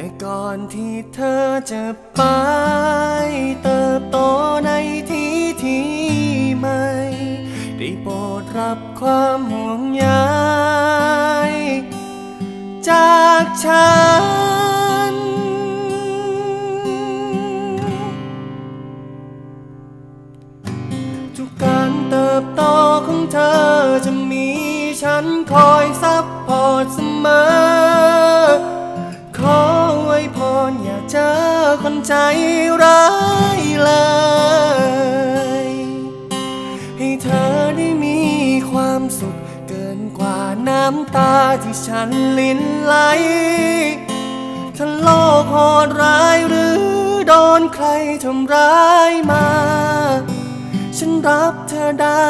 แต่ก่อนที่เธอจะไป เติบโตในที่ที่ใหม่ได้โปรดรับความห่วงใยจากฉัน ทุกการเติบโตของเธอจะมีฉันคอยซับ ไว้พรอย่าเจอคนใจร้ายเลย ให้เธอได้มีความสุขเกินกว่าน้ำตาที่ฉันลิ้นไหลถ้าโลกโหดร้ายหรือโดนใครทำร้ายมา ฉันรับเธอได้